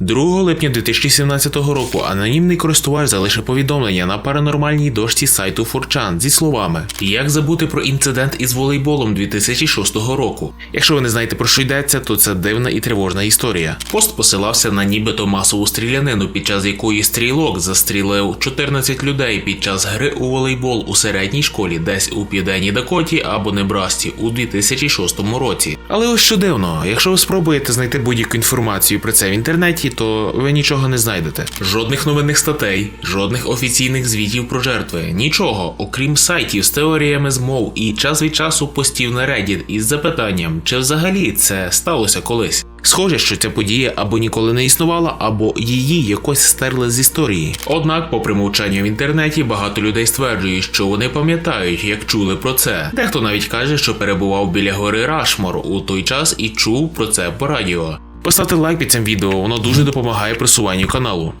2 липня 2017 року анонімний користувач залишив повідомлення на паранормальній дошці сайту 4chan зі словами Як забути про інцидент із волейболом 2006 року. Якщо ви не знаєте про що йдеться, то це дивна і тривожна історія. Пост посилався на нібито масову стрілянину, під час якої стрілок застрілив 14 людей під час гри у волейбол у середній школі, десь у південній Дакоті або Небрасті у 2006 році. Але ось що дивно, якщо ви спробуєте знайти будь-яку інформацію про це в інтернеті, то ви нічого не знайдете. Жодних новинних статей, жодних офіційних звітів про жертви, нічого, окрім сайтів з теоріями змов і час від часу постів на Reddit із запитанням, чи взагалі це сталося колись. Схоже, що ця подія або ніколи не існувала, або її якось стерли з історії. Однак, попри мовчання в інтернеті, багато людей стверджують, що вони пам'ятають, як чули про це. Дехто навіть каже, що перебував біля гори Рашмор у той час і чув про це по радіо. Поставте лайк під цим відео, воно дуже допомагає просуванню каналу.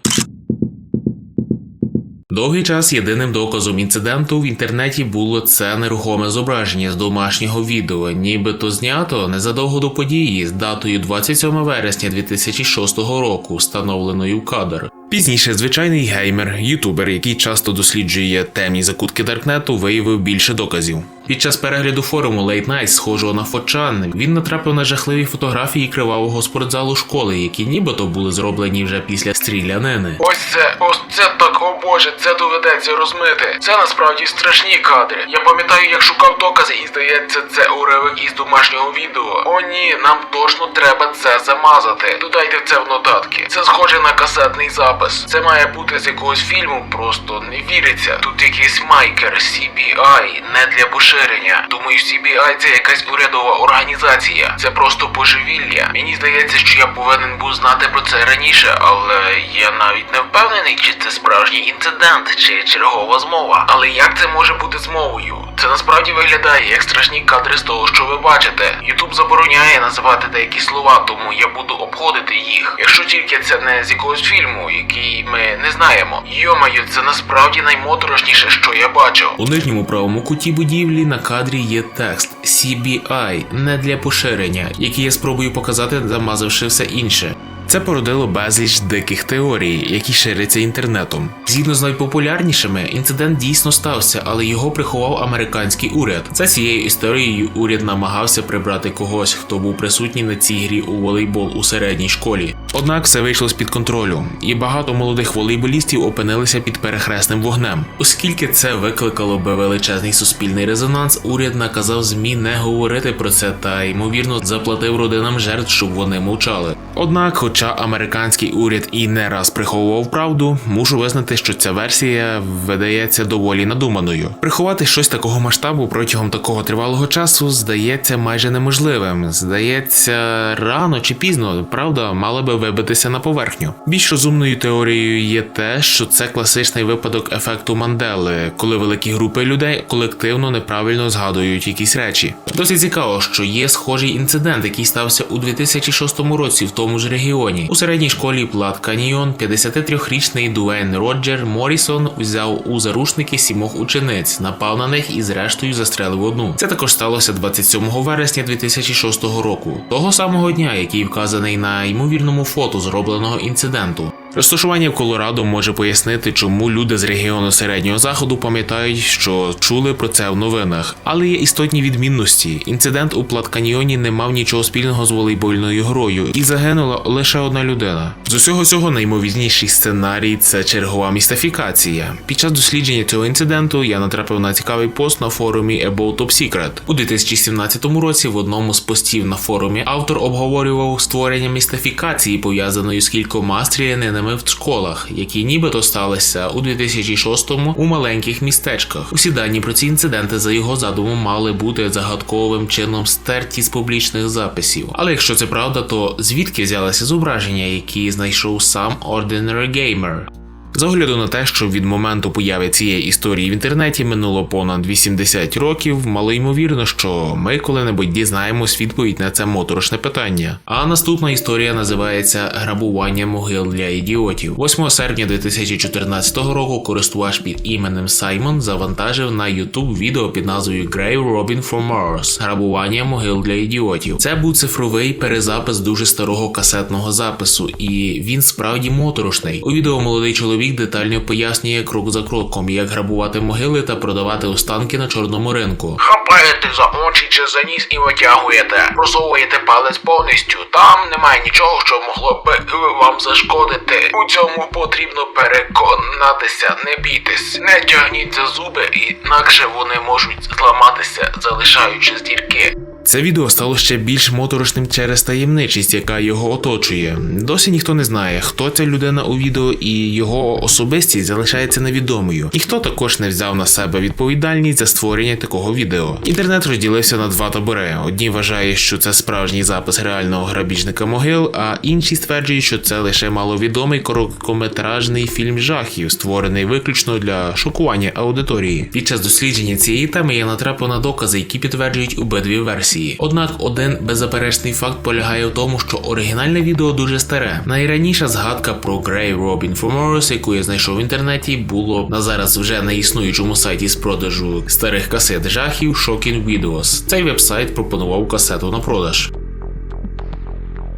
Довгий час єдиним доказом інциденту в інтернеті було це нерухоме зображення з домашнього відео, нібито знято незадовго до події з датою 27 вересня 2006 року, встановленою в кадр. Пізніше звичайний геймер, ютубер, який часто досліджує темні закутки Даркнету, виявив більше доказів. Під час перегляду форуму Late Night, схожого на Фочан, він натрапив на жахливі фотографії кривавого спортзалу школи, які нібито були зроблені вже після стрілянини. Ось це, ось це так, о боже, це доведеться розмити. Це насправді страшні кадри. Я пам'ятаю, як шукав докази, і здається, це уривок із домашнього відео. О ні, нам точно треба це замазати. Додайте це в нотатки. Це схоже на касетний запис. Це має бути з якогось фільму, просто не віриться. Тут якийсь майкер CBI, не для поширення. Думаю, CBI це якась урядова організація. Це просто божевілля. Мені здається, що я повинен був знати про це раніше, але я навіть не впевнений, чи це справжній інцидент, чи чергова змова. Але як це може бути змовою? Це насправді виглядає як страшні кадри з того, що ви бачите. Ютуб забороняє називати деякі слова, тому я буду обходити їх. Якщо тільки це не з якогось фільму, який ми не знаємо. Йомаю, це насправді наймоторошніше, що я бачив. У нижньому правому куті будівлі на кадрі є текст CBI, не для поширення, який я спробую показати, замазавши все інше. Це породило безліч диких теорій, які ширяться інтернетом. Згідно з найпопулярнішими, інцидент дійсно стався, але його приховав американський уряд. За цією історією уряд намагався прибрати когось, хто був присутній на цій грі у волейбол у середній школі. Однак все вийшло з під контролю, і багато молодих волейболістів опинилися під перехресним вогнем. Оскільки це викликало би величезний суспільний резонанс, уряд наказав змі не говорити про це та ймовірно заплатив родинам жертв, щоб вони мовчали. Однак, хоча американський уряд і не раз приховував правду, мушу визнати, що ця версія видається доволі надуманою. Приховати щось такого масштабу протягом такого тривалого часу здається майже неможливим. Здається, рано чи пізно правда мала би вибитися на поверхню. Більш розумною теорією є те, що це класичний випадок ефекту Мандели, коли великі групи людей колективно неправильно згадують якісь речі. Досить цікаво, що є схожий інцидент, який стався у 2006 році в тому ж регіоні. У середній школі Плат Каньйон 53-річний Дуейн Роджер Морісон взяв у заручники сімох учениць, напав на них і зрештою застрелив одну. Це також сталося 27 вересня 2006 року, того самого дня, який вказаний на ймовірному фото зробленого інциденту. Розташування в Колорадо може пояснити, чому люди з регіону середнього заходу пам'ятають, що чули про це в новинах. Але є істотні відмінності. Інцидент у Платканьйоні не мав нічого спільного з волейбольною грою, і загинула лише одна людина. З усього цього найімовірніший сценарій це чергова містифікація. Під час дослідження цього інциденту я натрапив на цікавий пост на форумі About Top Secret. У 2017 році в одному з постів на форумі автор обговорював створення містифікації, пов'язаної з кількома стрілянинами в школах, які нібито сталися у 2006-му у маленьких містечках. Усі дані про ці інциденти за його задумом мали бути загадковим чином стерті з публічних записів. Але якщо це правда, то звідки взялися зображення, які знайшов сам Ordinary Gamer? З огляду на те, що від моменту появи цієї історії в інтернеті минуло понад 80 років, мало ймовірно, що ми коли-небудь дізнаємось відповідь на це моторошне питання. А наступна історія називається Грабування могил для ідіотів. 8 серпня 2014 року користувач під іменем Саймон завантажив на YouTube відео під назвою Grave Robin from Mars Грабування могил для ідіотів. Це був цифровий перезапис дуже старого касетного запису, і він справді моторошний. У відео молодий чоловік детально пояснює крок за кроком, як грабувати могили та продавати останки на чорному ринку. Хапаєте за очі чи за ніс і витягуєте, просовуєте палець повністю. Там немає нічого, що могло би е, вам зашкодити. У цьому потрібно переконатися, не бійтесь, не тягніть за зуби, інакше вони можуть зламатися, залишаючи здірки. Це відео стало ще більш моторошним через таємничість, яка його оточує. Досі ніхто не знає, хто ця людина у відео, і його особистість залишається невідомою. Ніхто також не взяв на себе відповідальність за створення такого відео. Інтернет розділився на два табори: одні вважають, що це справжній запис реального грабіжника могил, а інші стверджують, що це лише маловідомий короткометражний фільм жахів, створений виключно для шокування аудиторії. Під час дослідження цієї теми я натрапив на докази, які підтверджують обидві версії. Однак один беззаперечний факт полягає в тому, що оригінальне відео дуже старе. Найраніша згадка про Robin from Mars, яку я знайшов в інтернеті, було на зараз вже на існуючому сайті з продажу старих касет жахів Shocking Videos. Цей вебсайт пропонував касету на продаж.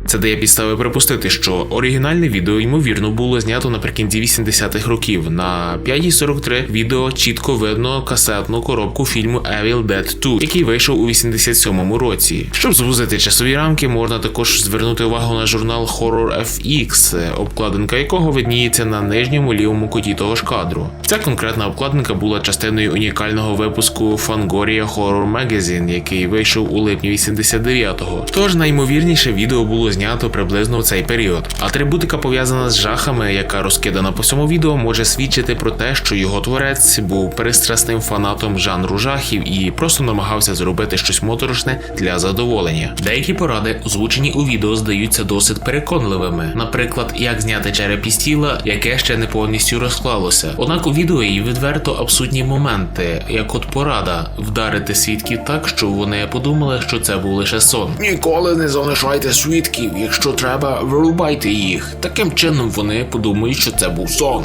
Це дає підстави припустити, що оригінальне відео ймовірно було знято наприкінці 80-х років. На 5.43 відео чітко видно касетну коробку фільму Evil Dead 2, який вийшов у 87-му році. Щоб звузити часові рамки, можна також звернути увагу на журнал Horror FX, обкладинка якого видніється на нижньому лівому куті того ж кадру. Ця конкретна обкладинка була частиною унікального випуску Fangoria Horror Magazine, який вийшов у липні 89-го. Тож найімовірніше відео було знято приблизно в цей період. Атрибутика пов'язана з жахами, яка розкидана по всьому відео, може свідчити про те, що його творець був пристрасним фанатом жанру жахів і просто намагався зробити щось моторошне для задоволення. Деякі поради, озвучені у відео, здаються досить переконливими. Наприклад, як зняти череп із тіла, яке ще не повністю розклалося. Однак у відео є відверто абсурдні моменти, як от порада вдарити свідків так, що вони подумали, що це був лише сон. Ніколи не залишайте свідків, якщо треба, вирубайте їх. Таким чином вони подумають, що це був сон.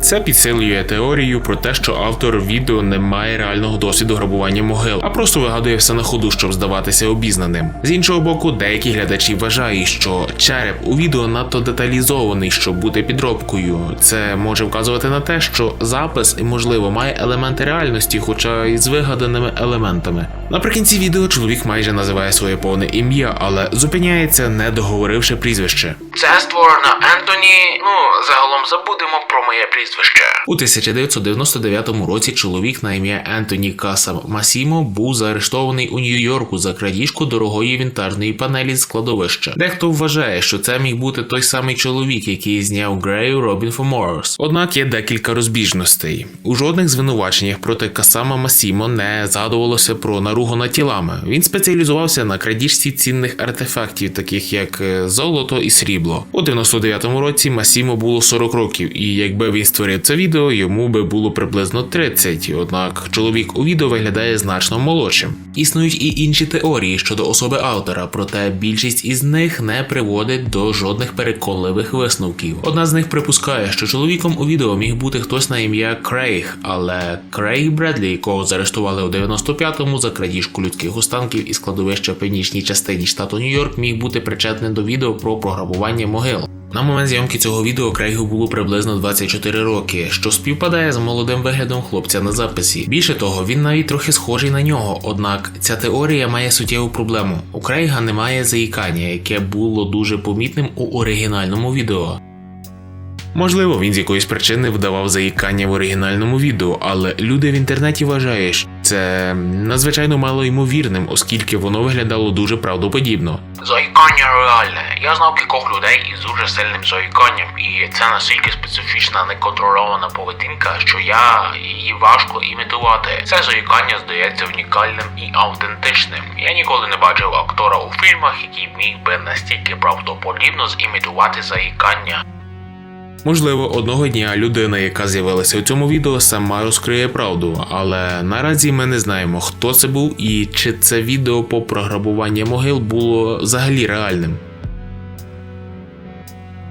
Це підсилює теорію про те, що автор відео не має реального досвіду грабування могил, а просто вигадує все на ходу, щоб здаватися обізнаним. З іншого боку, деякі глядачі вважають, що череп у відео надто деталізований, щоб бути підробкою. Це може вказувати на те, що запис, можливо, має елементи реальності, хоча й з вигаданими елементами. Наприкінці відео чоловік майже називає своє повне ім'я, але зупиняється, не договоривши прізвище. Це створено Ентоні. Ну, загалом забудемо про моє прізвище. У 1999 році чоловік на ім'я Ентоні Каса Масімо був заарештований у Нью-Йорку за крадіжку дорогої вінтажної панелі з складовища. Дехто вважає, що це міг бути той самий чоловік, який зняв Грею Робін for Однак є декілька розбіжностей. У жодних звинуваченнях проти Касама Масімо не згадувалося про наругу над тілами. Він спеціалізувався на крадіжці цінних артефактів, таких як е, золото і срібло. У 99-му році Масімо було 40 років, і якби він створив це відео, йому би було приблизно 30, однак чоловік у відео виглядає значно молодшим. Існують і інші теорії щодо особи автора, проте більшість із них не приводить до жодних переконливих висновків. Одна з них припускає, що чоловіком у відео міг бути хтось на ім'я Крейг, але Крейг Бредлі, якого заарештували у 95-му за крадіжку людських останків із складовища в північній частині штату Нью-Йорк, міг бути причетний до відео про програбування могил. На момент зйомки цього відео Крейгу було приблизно 24 роки, що співпадає з молодим виглядом хлопця на записі. Більше того, він навіть трохи схожий на нього. Однак ця теорія має суттєву проблему. У Крейга немає заїкання, яке було дуже помітним у оригінальному відео. Можливо, він з якоїсь причини вдавав заїкання в оригінальному відео, але люди в інтернеті вважають, що це надзвичайно малоймовірним, оскільки воно виглядало дуже правдоподібно. Заїкання реальне. Я знав кількох людей із дуже сильним заїканням, і це настільки специфічна неконтрольована поведінка, що я її важко імітувати. Це заїкання здається унікальним і автентичним. Я ніколи не бачив актора у фільмах, який міг би настільки правдоподібно зімітувати заїкання. Можливо, одного дня людина, яка з'явилася у цьому відео, сама розкриє правду, але наразі ми не знаємо, хто це був і чи це відео по програбуванню могил було взагалі реальним.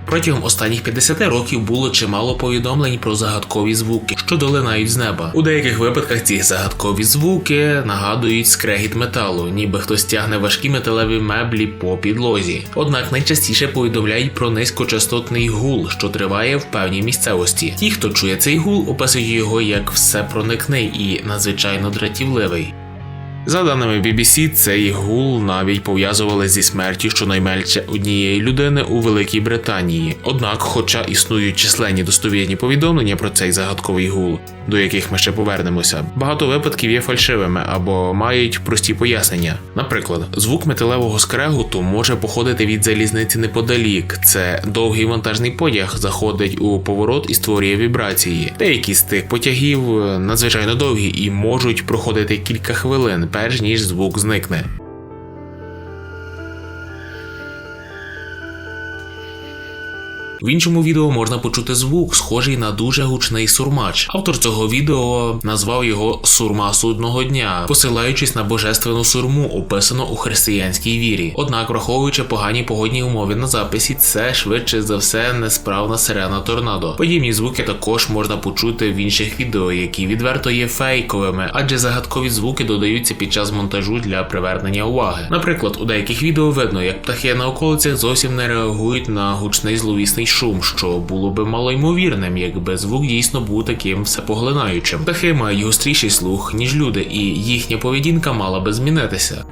Протягом останніх 50 років було чимало повідомлень про загадкові звуки, що долинають з неба. У деяких випадках ці загадкові звуки нагадують скрегіт металу, ніби хтось тягне важкі металеві меблі по підлозі. Однак найчастіше повідомляють про низькочастотний гул, що триває в певній місцевості. Ті, хто чує цей гул, описують його як всепроникний і надзвичайно дратівливий. За даними BBC, цей гул навіть пов'язували зі смертю щонайменше однієї людини у Великій Британії. Однак, хоча існують численні достовірні повідомлення про цей загадковий гул, до яких ми ще повернемося, багато випадків є фальшивими або мають прості пояснення. Наприклад, звук металевого скреготу може походити від залізниці неподалік. Це довгий вантажний потяг заходить у поворот і створює вібрації. Деякі з тих потягів е, надзвичайно довгі і можуть проходити кілька хвилин, перш ніж звук зникне. В іншому відео можна почути звук, схожий на дуже гучний сурмач. Автор цього відео назвав його Сурма судного дня, посилаючись на божественну сурму, описану у християнській вірі. Однак, враховуючи погані погодні умови на записі, це швидше за все несправна сирена торнадо. Подібні звуки також можна почути в інших відео, які відверто є фейковими, адже загадкові звуки додаються під час монтажу для привернення уваги. Наприклад, у деяких відео видно, як птахи на околицях зовсім не реагують на гучний зловісний шум, що було би малоймовірним, якби звук дійсно був таким всепоглинаючим. Птахи мають гостріший слух, ніж люди, і їхня поведінка мала би змінитися.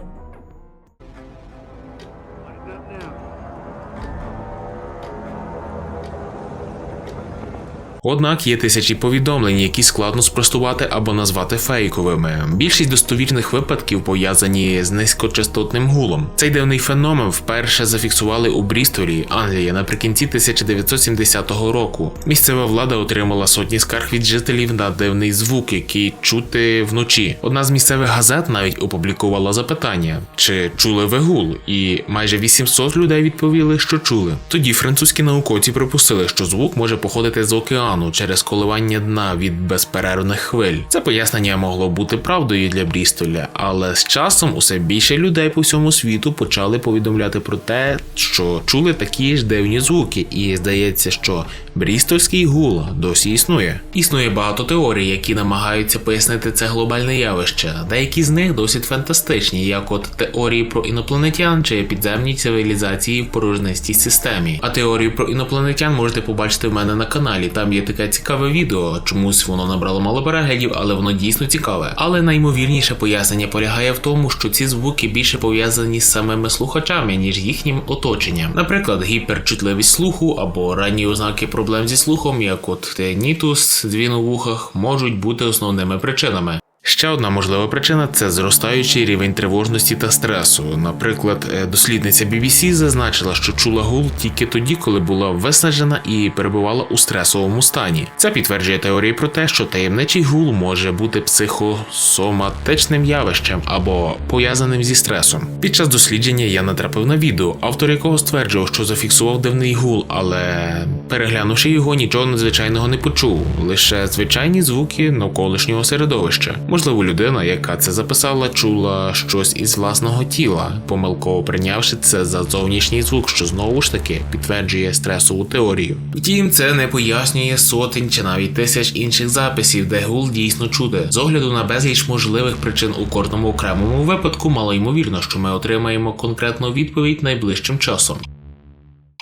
Однак є тисячі повідомлень, які складно спростувати або назвати фейковими. Більшість достовірних випадків пов'язані з низькочастотним гулом. Цей дивний феномен вперше зафіксували у Брістолі, Англія, наприкінці 1970 року. Місцева влада отримала сотні скарг від жителів на дивний звук, який чути вночі. Одна з місцевих газет навіть опублікувала запитання, чи чули ви гул, і майже 800 людей відповіли, що чули. Тоді французькі науковці припустили, що звук може походити з океану через коливання дна від безперервних хвиль. Це пояснення могло бути правдою для Брістоля, але з часом усе більше людей по всьому світу почали повідомляти про те, що чули такі ж дивні звуки, і здається, що брістольський гул досі існує. Існує багато теорій, які намагаються пояснити це глобальне явище. Деякі з них досить фантастичні, як от теорії про інопланетян чи підземні цивілізації в порожнистій системі. А теорію про інопланетян можете побачити в мене на каналі. Там є таке цікаве відео. Чомусь воно набрало мало переглядів, але воно дійсно цікаве. Але наймовірніше пояснення полягає в тому, що ці звуки більше пов'язані з самими слухачами, ніж їхнім оточенням. Наприклад, гіперчутливість слуху або ранні ознаки проблем зі слухом, як от тенітус, дзвін у вухах, можуть бути основними причинами. Ще одна можлива причина це зростаючий рівень тривожності та стресу. Наприклад, е, дослідниця BBC зазначила, що чула гул тільки тоді, коли була виснажена і перебувала у стресовому стані. Це підтверджує теорії про те, що таємничий гул може бути психосоматичним явищем або пов'язаним зі стресом. Під час дослідження я натрапив на відео, автор якого стверджував, що зафіксував дивний гул, але переглянувши його, нічого надзвичайного не почув, лише звичайні звуки навколишнього середовища. Можливо, людина, яка це записала, чула щось із власного тіла, помилково прийнявши це за зовнішній звук, що знову ж таки підтверджує стресову теорію. Втім, це не пояснює сотень чи навіть тисяч інших записів, де гул дійсно чуде. З огляду на безліч можливих причин у кожному окремому випадку, мало ймовірно, що ми отримаємо конкретну відповідь найближчим часом.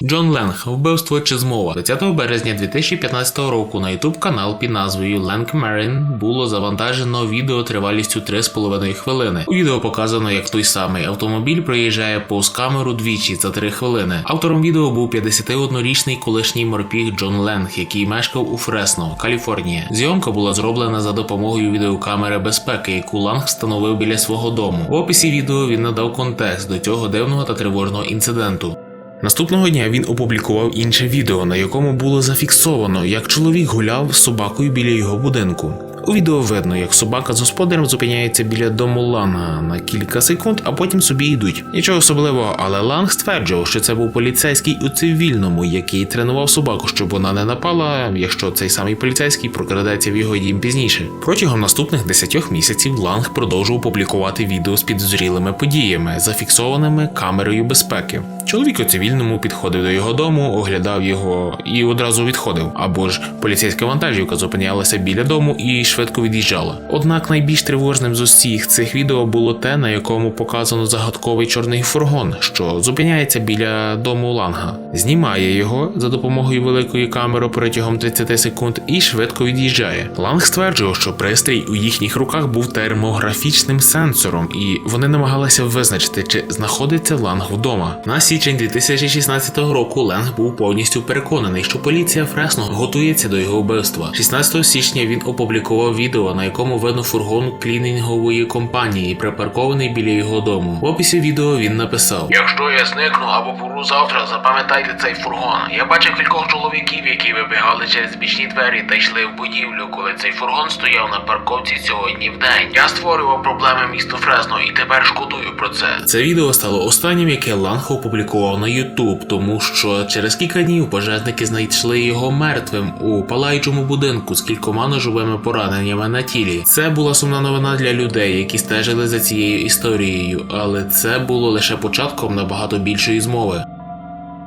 Джон Ленг вбивство чи змова 20 березня 2015 року на YouTube канал під назвою Ленг Мерин було завантажено відео тривалістю 3,5 хвилини. У відео показано, як той самий автомобіль проїжджає повз камеру двічі за 3 хвилини. Автором відео був 51-річний колишній морпіг Джон Ленг, який мешкав у Фресно, Каліфорнія. Зйомка була зроблена за допомогою відеокамери безпеки, яку Ланг встановив біля свого дому. В описі відео він надав контекст до цього дивного та тривожного інциденту. Наступного дня він опублікував інше відео, на якому було зафіксовано, як чоловік гуляв з собакою біля його будинку. У відео видно, як собака з господарем зупиняється біля дому Ланга на кілька секунд, а потім собі йдуть. Нічого особливого, але Ланг стверджував, що це був поліцейський у цивільному, який тренував собаку, щоб вона не напала, якщо цей самий поліцейський прокрадеться в його дім пізніше. Протягом наступних 10 місяців Ланг продовжував публікувати відео з підозрілими подіями, зафіксованими камерою безпеки. Чоловік у цивільному підходив до його дому, оглядав його і одразу відходив. Або ж поліцейська вантажівка зупинялася біля дому і швидко від'їжджала. Однак найбільш тривожним з усіх цих відео було те, на якому показано загадковий чорний фургон, що зупиняється біля дому Ланга, знімає його за допомогою великої камери протягом 30 секунд і швидко від'їжджає. Ланг стверджував, що пристрій у їхніх руках був термографічним сенсором, і вони намагалися визначити, чи знаходиться Ланг вдома. На січень 2016 року Ленг був повністю переконаний, що поліція Фресно готується до його вбивства. 16 січня він опублікував відео, на якому видно фургон клінінгової компанії, припаркований біля його дому. В описі відео він написав: Якщо я зникну або пору завтра, запам'ятайте цей фургон. Я бачив кількох чоловіків, які вибігали через бічні двері та йшли в будівлю, коли цей фургон стояв на парковці сьогодні в день. Я створював проблеми місту Фресно і тепер шкодую про це. Це відео стало останнім, яке Ланг опублікував на YouTube, тому що через кілька днів пожежники знайшли його мертвим у палаючому будинку з кількома ножовими пораненнями на тілі. Це була сумна новина для людей, які стежили за цією історією, але це було лише початком набагато більшої змови.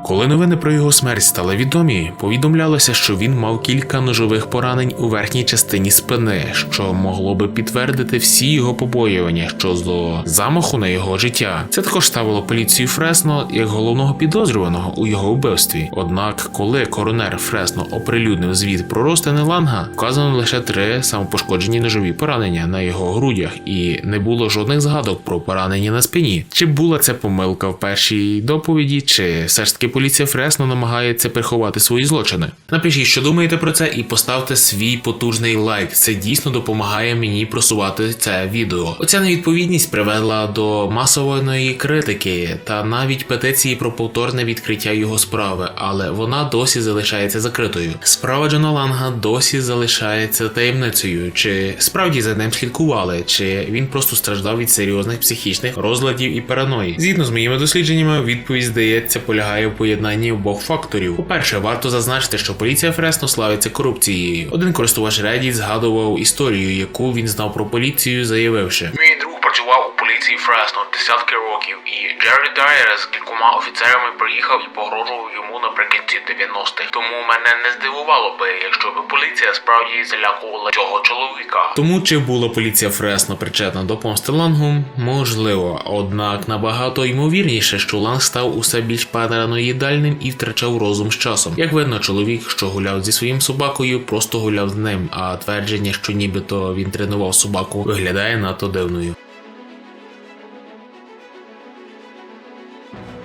Коли новини про його смерть стали відомі, повідомлялося, що він мав кілька ножових поранень у верхній частині спини, що могло би підтвердити всі його побоювання щодо замаху на його життя. Це також ставило поліцію Фресно як головного підозрюваного у його вбивстві. Однак, коли коронер Фресно оприлюднив звіт про розтини Ланга, вказано лише три самопошкоджені ножові поранення на його грудях, і не було жодних згадок про поранення на спині. Чи була це помилка в першій доповіді, чи все ж таки поліція Фресно намагається приховати свої злочини? Напишіть, що думаєте про це, і поставте свій потужний лайк. Це дійсно допомагає мені просувати це відео. Оця невідповідність привела до масової критики та навіть петиції про повторне відкриття його справи, але вона досі залишається закритою. Справа Джона Ланга досі залишається таємницею, чи справді за ним слідкували, чи він просто страждав від серйозних психічних розладів і параної. Згідно з моїми дослідженнями, відповідь здається полягає в поєднанні обох факторів. По-перше, варто зазначити, що поліція Фресно славиться корупцією. Один користувач Reddit згадував історію, яку він знав про поліцію, заявивши. Поліції Фресно десятки років, і Джеррі Дайер з кількома офіцерами приїхав і погрожував йому наприкінці 90-х. Тому мене не здивувало би, якщо б поліція справді залякувала цього чоловіка. Тому чи була поліція Фресно причетна до помсти Лангу? Можливо, однак набагато ймовірніше, що Ланг став усе більш параноїдальним і втрачав розум з часом. Як видно, чоловік, що гуляв зі своїм собакою, просто гуляв з ним, а твердження, що нібито він тренував собаку, виглядає надто дивною. thank you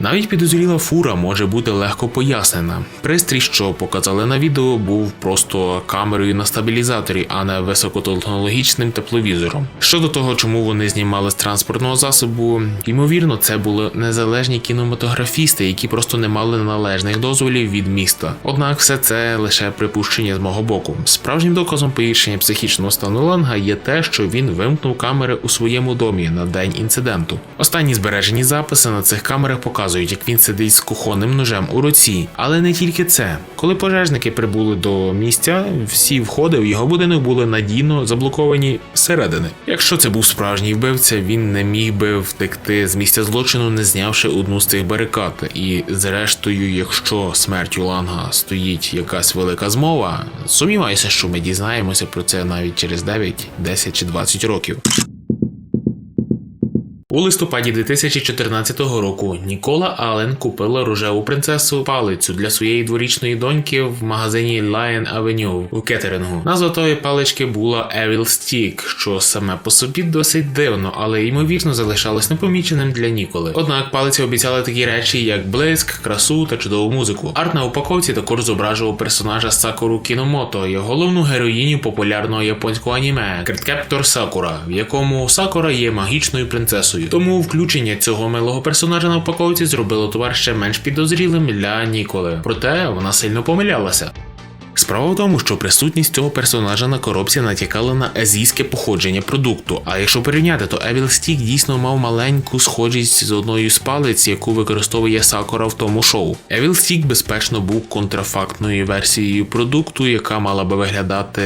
Навіть підозріла фура може бути легко пояснена. Пристрій, що показали на відео, був просто камерою на стабілізаторі, а не високотехнологічним тепловізором. Щодо того, чому вони знімали з транспортного засобу, ймовірно, це були незалежні кінематографісти, які просто не мали належних дозволів від міста. Однак все це лише припущення з мого боку. Справжнім доказом погіршення психічного стану Ланга є те, що він вимкнув камери у своєму домі на день інциденту. Останні збережені записи на цих камерах показують, як він сидить з кухонним ножем у руці. Але не тільки це. Коли пожежники прибули до місця, всі входи в його будинок були надійно заблоковані зсередини. Якщо це був справжній вбивця, він не міг би втекти з місця злочину, не знявши одну з цих барикад. І зрештою, якщо смертю Ланга стоїть якась велика змова, сумніваюся, що ми дізнаємося про це навіть через 9, 10 чи 20 років. У листопаді 2014 року Нікола Аллен купила рожеву принцесу палицю для своєї дворічної доньки в магазині Lion Avenue у Кеттерингу. Назва тої палички була Evil Stick, що саме по собі досить дивно, але ймовірно залишалось непоміченим для Ніколи. Однак палиця обіцяла такі речі, як блиск, красу та чудову музику. Арт на упаковці також зображував персонажа Сакуру Кіномото, його головну героїню популярного японського аніме Кредкептор Сакура, в якому Сакура є магічною принцесою. Тому включення цього милого персонажа на упаковці зробило товар ще менш підозрілим для Ніколи. Проте вона сильно помилялася. Справа в тому, що присутність цього персонажа на коробці натякала на азійське походження продукту. А якщо порівняти, то Evil Stick дійсно мав маленьку схожість з одною з палиць, яку використовує Сакура в тому шоу. Evil Stick, безпечно, був контрафактною версією продукту, яка мала би виглядати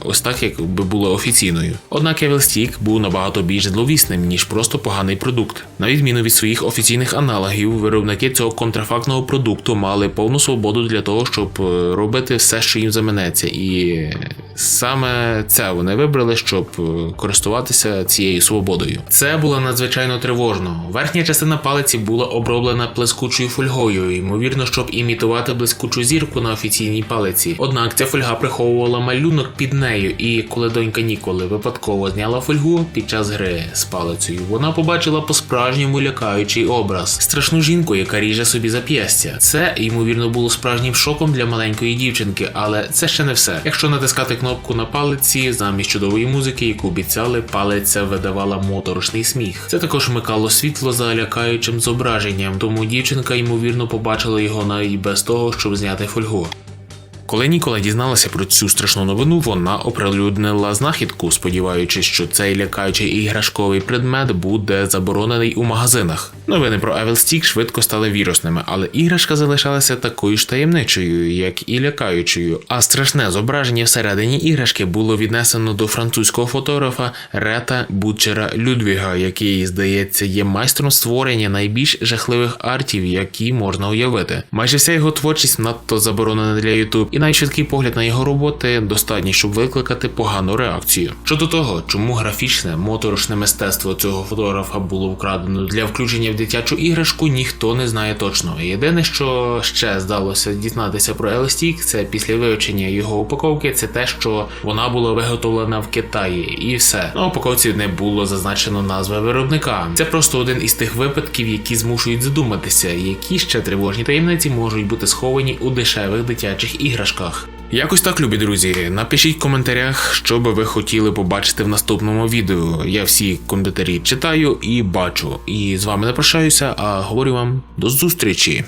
ось так, як би була офіційною. Однак Evil Stick був набагато більш зловісним, ніж просто поганий продукт. На відміну від своїх офіційних аналогів, виробники цього контрафактного продукту мали повну свободу для того, щоб е, робити все, що їм заманеться, і саме це вони вибрали, щоб е, користуватися цією свободою. Це було надзвичайно тривожно. Верхня частина палиці була оброблена блискучою фольгою, ймовірно, щоб імітувати блискучу зірку на офіційній палиці. Однак ця фольга приховувала малюнок під нею, і коли донька Ніколи випадково зняла фольгу під час гри з палицею, вона побачила по-справжньому лякаючий образ страшну жінку, яка ріже собі зап'ястя. Це ймовірно було справжнім шоком для маленької дівчинки, але це ще не все. Якщо натискати кнопку на палиці, замість чудової музики, яку обіцяли, палиця видавала моторошний сміх. Це також вмикало світло за лякаючим зображенням, тому дівчинка ймовірно побачила його навіть без того, щоб зняти фольгу. Коли Нікола дізналася про цю страшну новину, вона оприлюднила знахідку, сподіваючись, що цей лякаючий іграшковий предмет буде заборонений у магазинах. Новини про Evil Stick швидко стали вірусними, але іграшка залишалася такою ж таємничою, як і лякаючою. А страшне зображення всередині іграшки було віднесено до французького фотографа Рета Бутчера Людвіга, який, здається, є майстром створення найбільш жахливих артів, які можна уявити. Майже вся його творчість надто заборонена для YouTube, і навіть швидкий погляд на його роботи достатній, щоб викликати погану реакцію. Щодо того, чому графічне моторошне мистецтво цього фотографа було вкрадено для включення в дитячу іграшку, ніхто не знає точно. Єдине, що ще здалося дізнатися про Елестік, це після вивчення його упаковки, це те, що вона була виготовлена в Китаї, і все. На упаковці не було зазначено назви виробника. Це просто один із тих випадків, які змушують задуматися, які ще тривожні таємниці можуть бути сховані у дешевих дитячих іграшках. Якось так, любі друзі. Напишіть в коментарях, що би ви хотіли побачити в наступному відео. Я всі коментарі читаю і бачу. І з вами не прощаюся, а говорю вам до зустрічі.